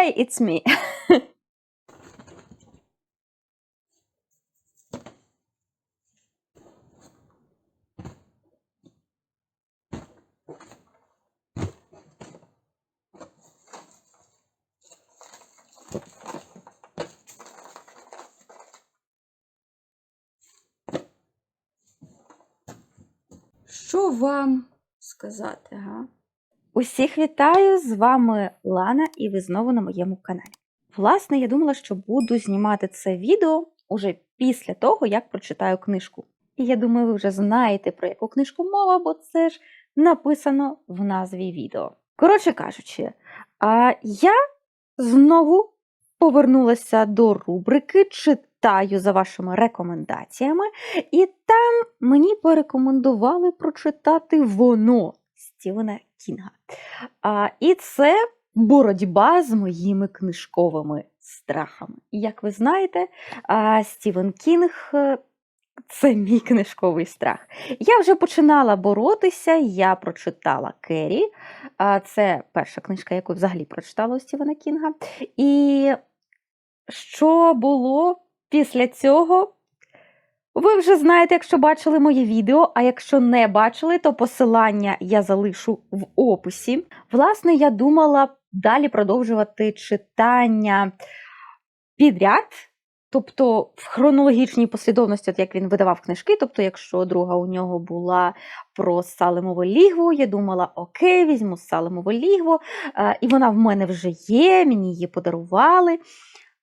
Hey, it's me. Що вам сказати, га? Усіх вітаю! З вами Лана, і ви знову на моєму каналі. Власне, я думала, що буду знімати це відео уже після того, як прочитаю книжку. І я думаю, ви вже знаєте, про яку книжку мова, бо це ж написано в назві відео. Коротше кажучи, а я знову повернулася до рубрики Читаю за вашими рекомендаціями, і там мені порекомендували прочитати воно Стівена Кінга. А, і це боротьба з моїми книжковими страхами. І як ви знаєте, а, Стівен Кінг. е, Це мій книжковий страх. Я вже починала боротися, я прочитала Керрі. Це перша книжка, яку взагалі прочитала у Стівена Кінга. І що було після цього? Ви вже знаєте, якщо бачили моє відео, а якщо не бачили, то посилання я залишу в описі. Власне, я думала далі продовжувати читання підряд, тобто в хронологічній послідовності, от як він видавав книжки. Тобто, якщо друга у нього була про Салемове лігво, я думала, окей, візьму Салемове лігво, е, і вона в мене вже є, мені її подарували.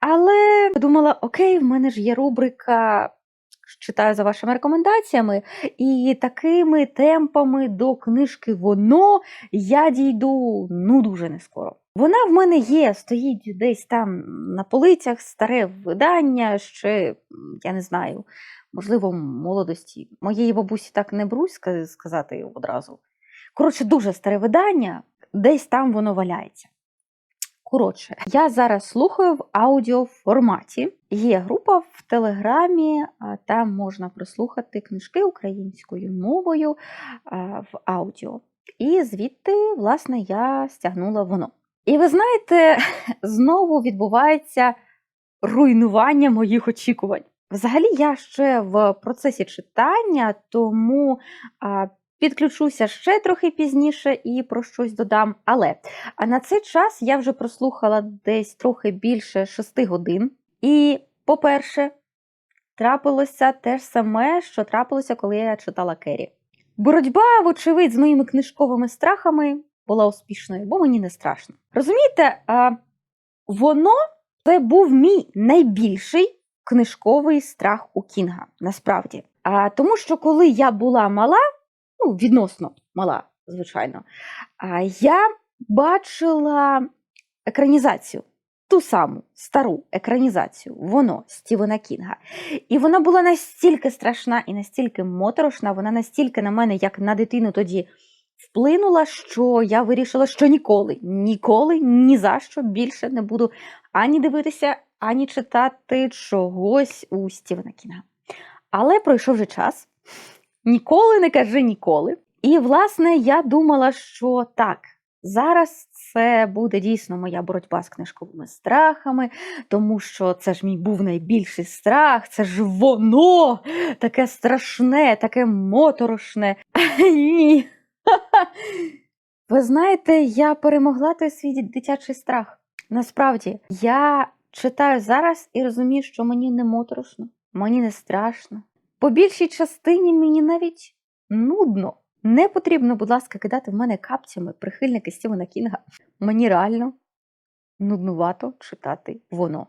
Але думала, окей, в мене ж є рубрика читаю за вашими рекомендаціями, і такими темпами до книжки воно я дійду ну дуже не скоро. Вона в мене є, стоїть десь там на полицях, старе видання, ще я не знаю, можливо, молодості. Моєї бабусі так не брусь сказати одразу. Коротше, дуже старе видання, десь там воно валяється. Коротше, я зараз слухаю в аудіоформаті. Є група в Телеграмі, там можна прослухати книжки українською мовою в аудіо. І звідти, власне, я стягнула воно. І ви знаєте, знову відбувається руйнування моїх очікувань. Взагалі, я ще в процесі читання, тому підключуся ще трохи пізніше і про щось додам. Але а на цей час я вже прослухала десь трохи більше шести годин. І, по-перше, трапилося те ж саме, що трапилося, коли я читала Керрі. Боротьба, вочевидь, з моїми книжковими страхами була успішною, бо мені не страшно. Розумієте, воно це був мій найбільший книжковий страх у Кінга, насправді. А, тому що коли я була мала, ну, відносно мала, звичайно, я бачила екранізацію, ту саму стару екранізацію, воно Стівена Кінга. І вона була настільки страшна і настільки моторошна, вона настільки на мене, як на дитину тоді вплинула, що я вирішила, що ніколи, ніколи, ні за що більше не буду ані дивитися, ані читати чогось у Стівена Кінга. Але пройшов вже час. Ніколи не кажи ніколи. І, власне, я думала, що так, зараз це буде дійсно моя боротьба з книжковими страхами, тому що це ж мій був найбільший страх, це ж воно таке страшне, таке моторошне. Ні. Ви знаєте, я перемогла той свій дитячий страх. Насправді, я читаю зараз і розумію, що мені не моторошно, мені не страшно. По більшій частині мені навіть нудно. Не потрібно, будь ласка, кидати в мене капцями прихильники Стівена Кінга. Мені реально нуднувато читати воно.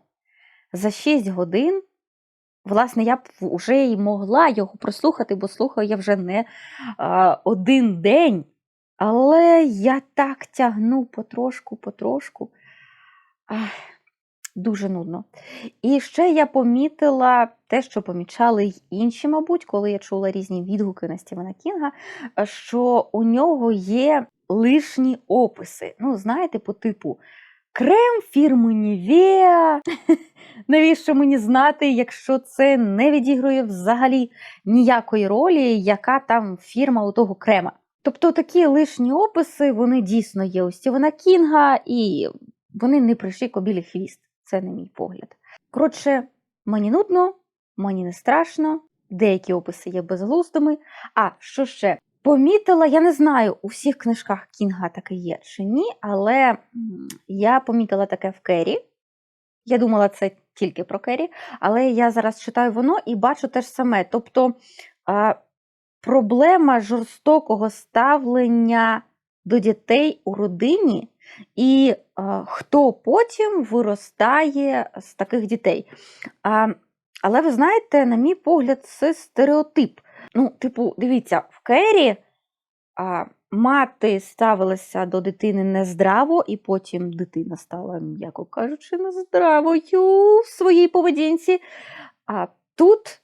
За 6 годин, власне, я б вже й могла його прослухати, бо слухаю я вже не а, один день. Але я так тягну потрошку, потрошку. Ах, дуже нудно. І ще я помітила те, що помічали й інші, мабуть, коли я чула різні відгуки на Стівена Кінга, що у нього є лишні описи. Ну, знаєте, по типу крем фірми Nivea. Навіщо мені знати, якщо це не відігрує взагалі ніякої ролі, яка там фірма у того крема? Тобто такі лишні описи, вони дійсно є у Стівена Кінга, і вони не прийшли кобілі хвіст. Це не мій погляд. Коротше, мені нудно, мені не страшно, деякі описи є безглуздими. А що ще? Помітила, я не знаю, у всіх книжках Кінга таке є чи ні, але я помітила таке в Кері. Я думала, це тільки про Кері, але я зараз читаю воно і бачу те ж саме. Тобто проблема жорстокого ставлення до дітей у родині, і хто потім виростає з таких дітей. Але ви знаєте, на мій погляд, це стереотип. Ну, типу, дивіться, в Кері а, мати ставилася до дитини нездраво, і потім дитина стала, м'яко кажучи, нездравою в своїй поведінці. А тут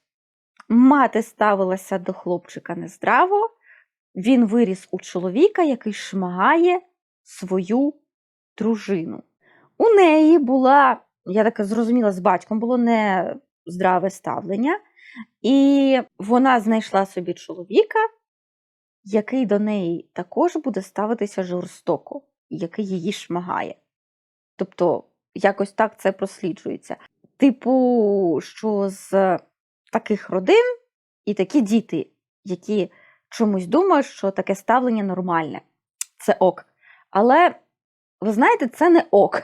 мати ставилася до хлопчика нездраво, він виріс у чоловіка, який шмагає свою дружину. У неї була, я так зрозуміла, з батьком було не здраве ставлення, і вона знайшла собі чоловіка, який до неї також буде ставитися жорстоко, який її шмагає. Тобто, якось так це просліджується. Типу, що з таких родин і такі діти, які чомусь думають, що таке ставлення нормальне, це ок. Але ви знаєте, це не ок.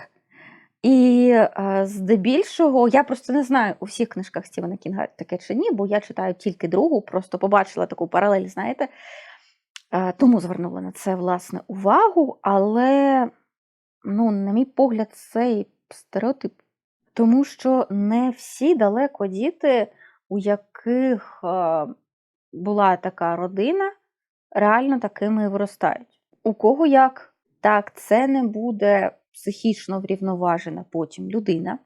І е, здебільшого, я просто не знаю у всіх книжках Стівена Кінга таке чи ні, бо я читаю тільки другу, просто побачила таку паралель, знаєте. Е, тому звернула на це власне увагу, але, ну, на мій погляд, це і стереотип. Тому що не всі далеко діти, у яких е, була така родина, реально такими і виростають. У кого як? Так, це не буде психічно врівноважена потім людина.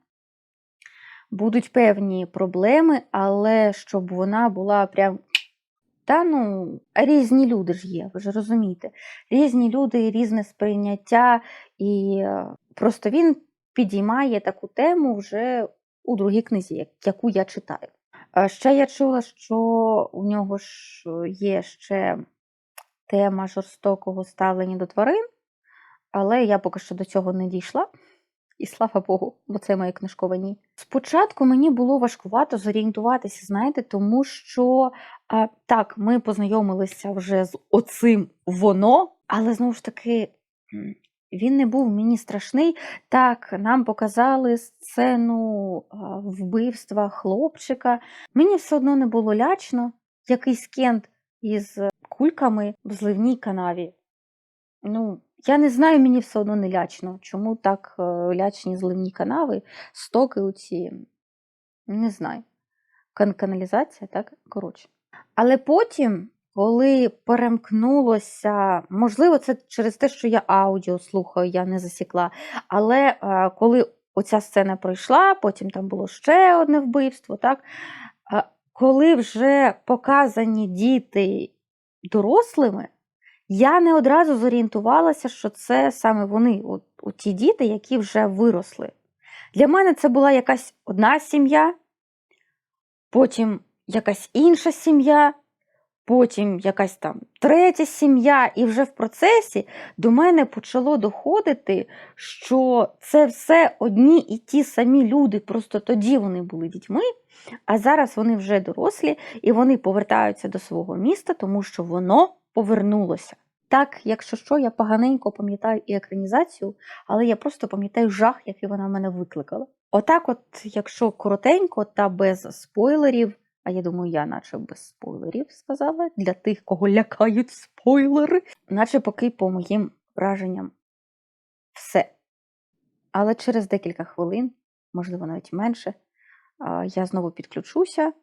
Будуть певні проблеми, але щоб вона була прям. Та ну, різні люди ж є, ви ж розумієте. Різні люди, різне сприйняття, і е, просто він підіймає таку тему вже у другій книзі, яку я читаю. Ще я чула, що у нього ж є ще тема жорстокого ставлення до тварин, але я поки що до цього не дійшла. І слава Богу, бо це моє книжкове ні. Спочатку мені було важкувато зорієнтуватися, знаєте, тому що а, так, ми познайомилися вже з оцим воно, але знову ж таки, він не був мені страшний. Так, нам показали сцену вбивства хлопчика. Мені все одно не було лячно. Якийсь кент із кульками в зливній канаві. Ну, я не знаю, мені все одно не лячно. Чому так е, лячні зливні канави, стоки оці, не знаю. Кан- каналізація, так? Коротше. Але потім, коли перемкнулося, можливо, це через те, що я аудіо слухаю, я не засікла. Але е, коли оця сцена пройшла, потім там було ще одне вбивство, так? Е, коли вже показані діти дорослими, я не одразу зорієнтувалася, що це саме вони, от, ті діти, які вже виросли. Для мене це була якась одна сім'я, потім якась інша сім'я, потім якась там третя сім'я, і вже в процесі до мене почало доходити, що це все одні і ті самі люди, просто тоді вони були дітьми, а зараз вони вже дорослі і вони повертаються до свого міста, тому що воно повернулося. Так, якщо що, я поганенько пам'ятаю і екранізацію, але я просто пам'ятаю жах, який вона в мене викликала. Отак, от, якщо коротенько та без спойлерів, а я думаю, я наче без спойлерів сказала, для тих, кого лякають спойлери, наче поки по моїм враженням все. Але через декілька хвилин, можливо, навіть менше, я знову підключуся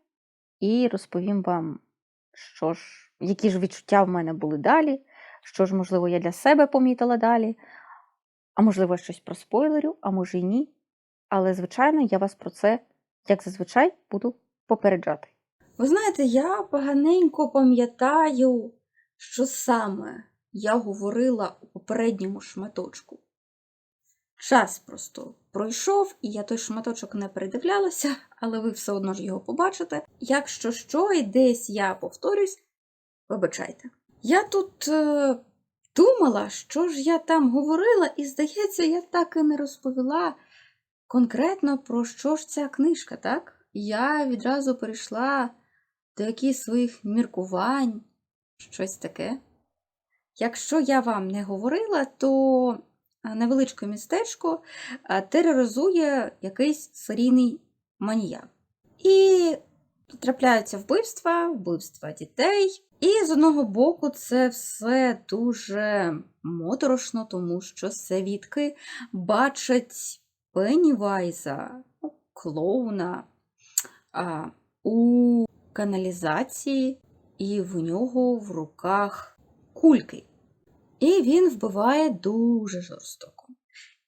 і розповім вам, що ж, які ж відчуття в мене були далі, що ж, можливо, я для себе помітила далі, а можливо, щось про спойлерю, а може й ні. Але, звичайно, я вас про це, як зазвичай, буду попереджати. Ви знаєте, я поганенько пам'ятаю, що саме я говорила у попередньому шматочку. Час просто пройшов, і я той шматочок не передивлялася, але ви все одно ж його побачите. Якщо що, і десь я повторюсь, вибачайте. Я тут е, думала, що ж я там говорила, і, здається, я так і не розповіла конкретно про що ж ця книжка, так? Я відразу перейшла до якихось своїх міркувань, щось таке. Якщо я вам не говорила, то невеличке містечко тероризує якийсь серійний маніяк. І трапляються вбивства, вбивства дітей. І з одного боку, це все дуже моторошно, тому що свідки бачать Пеннівайза, ну, клоуна у каналізації, і в нього в руках кульки. І він вбиває дуже жорстоко.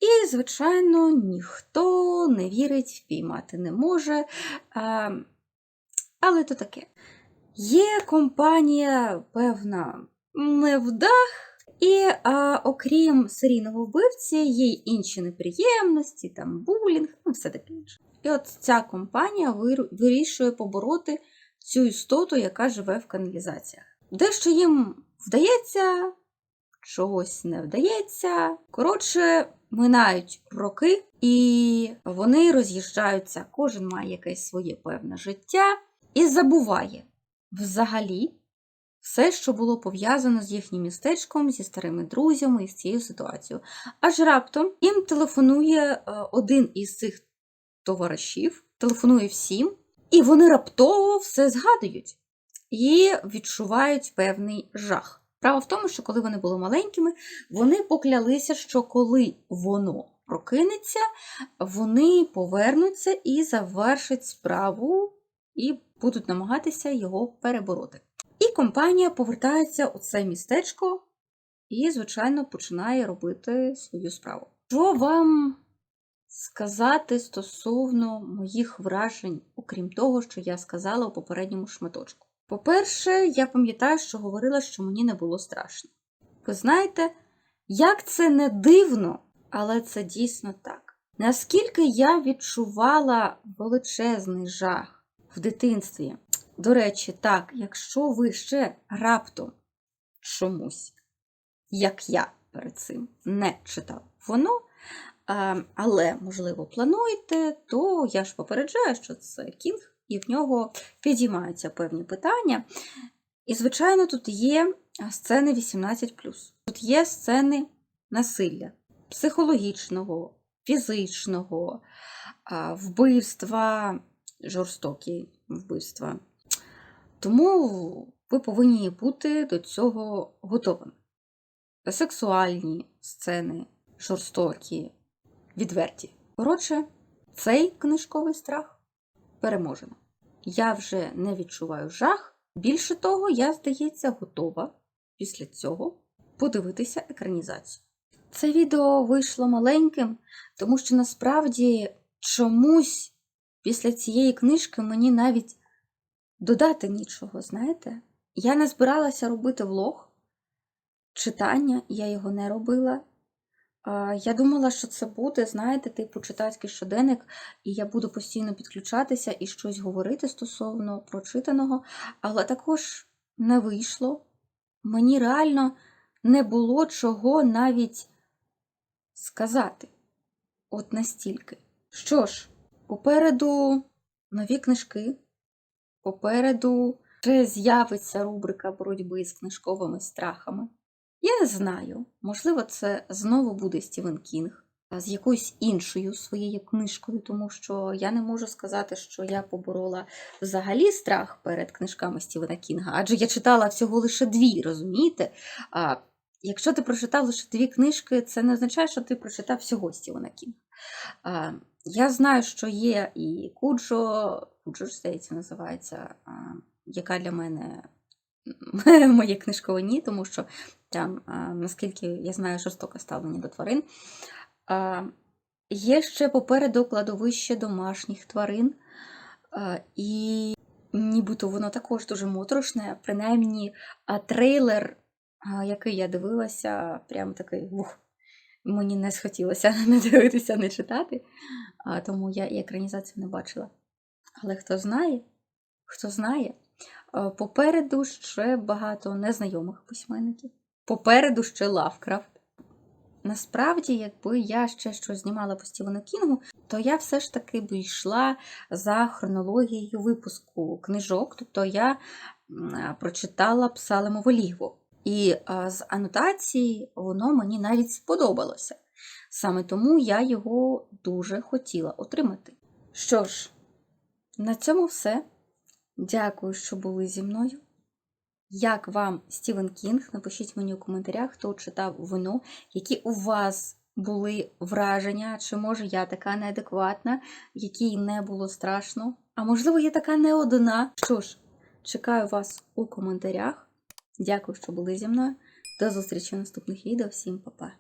І, звичайно, ніхто не вірить, впіймати не може. А, але то таке. Є компанія, певна, невдах, і а, окрім серійного вбивці, є й інші неприємності, там булінг, ну все таке інше. І от ця компанія вирішує побороти цю істоту, яка живе в каналізаціях. Дещо їм вдається, чогось не вдається. Коротше, минають роки, і вони роз'їжджаються. Кожен має якесь своє певне життя і забуває взагалі все, що було пов'язано з їхнім містечком, зі старими друзями і з цією ситуацією. Аж раптом їм телефонує е, один із цих товаришів, телефонує всім, і вони раптово все згадують і відчувають певний жах. Справа в тому, що коли вони були маленькими, вони поклялися, що коли воно прокинеться, вони повернуться і завершать справу, і будуть намагатися його перебороти. І компанія повертається у це містечко і, звичайно, починає робити свою справу. Що вам сказати стосовно моїх вражень, окрім того, що я сказала у попередньому шматочку? По-перше, я пам'ятаю, що говорила, що мені не було страшно. Ви знаєте, як це не дивно, але це дійсно так. Наскільки я відчувала величезний жах в дитинстві. До речі, так, якщо ви ще раптом чомусь, як я перед цим не читав воно, але, можливо, плануєте, то я ж попереджаю, що це кінг, і в нього підіймаються певні питання. І, звичайно, тут є сцени 18. Тут є сцени насилля психологічного, фізичного, вбивства, жорстокі вбивства. Тому ви повинні бути до цього готовими. Сексуальні сцени, жорстокі, відверті. Коротше, цей книжковий страх переможено. Я вже не відчуваю жах. Більше того, я, здається, готова після цього подивитися екранізацію. Це відео вийшло маленьким, тому що насправді чомусь після цієї книжки мені навіть додати нічого, знаєте? Я не збиралася робити влог читання, я його не робила. Я думала, що це буде, знаєте, типу читацький щоденник, і я буду постійно підключатися і щось говорити стосовно прочитаного, але також не вийшло. Мені реально не було чого навіть сказати. От настільки. Що ж, попереду нові книжки, попереду вже з'явиться рубрика боротьби з книжковими страхами. Я не знаю, можливо, це знову буде Стівен Кінг з якоюсь іншою своєю книжкою, тому що я не можу сказати, що я поборола взагалі страх перед книжками Стівена Кінга, адже я читала всього лише дві, розумієте? А, Якщо ти прочитав лише дві книжки, це не означає, що ти прочитав всього Стівена Кінга. А, Я знаю, що є і Куджо, Куджо, здається, називається, а, яка для мене моє книжкове ні, тому що там, наскільки я знаю, жорстоке ставлення до тварин. Є ще попереду кладовище домашніх тварин, і нібито воно також дуже моторошне, принаймні а, трейлер, який я дивилася, прям такий ух, мені не схотілося не дивитися, не читати, тому я і екранізацію не бачила. Але хто знає, хто знає, попереду ще багато незнайомих письменників. Попереду ще Лавкрафт. Насправді, якби я ще щось знімала по Стівену Кінгу, то я все ж таки б йшла за хронологією випуску книжок, тобто я прочитала б Салемову лігву. І з анотації воно мені навіть сподобалося. Саме тому я його дуже хотіла отримати. Що ж, на цьому все. Дякую, що були зі мною. Як вам Стівен Кінг? Напишіть мені у коментарях, хто читав вино, які у вас були враження, чи може я така неадекватна, якій не було страшно. А можливо, я така не одна. Що ж, чекаю вас у коментарях. Дякую, що були зі мною. До зустрічі в наступних відео. Всім па-па!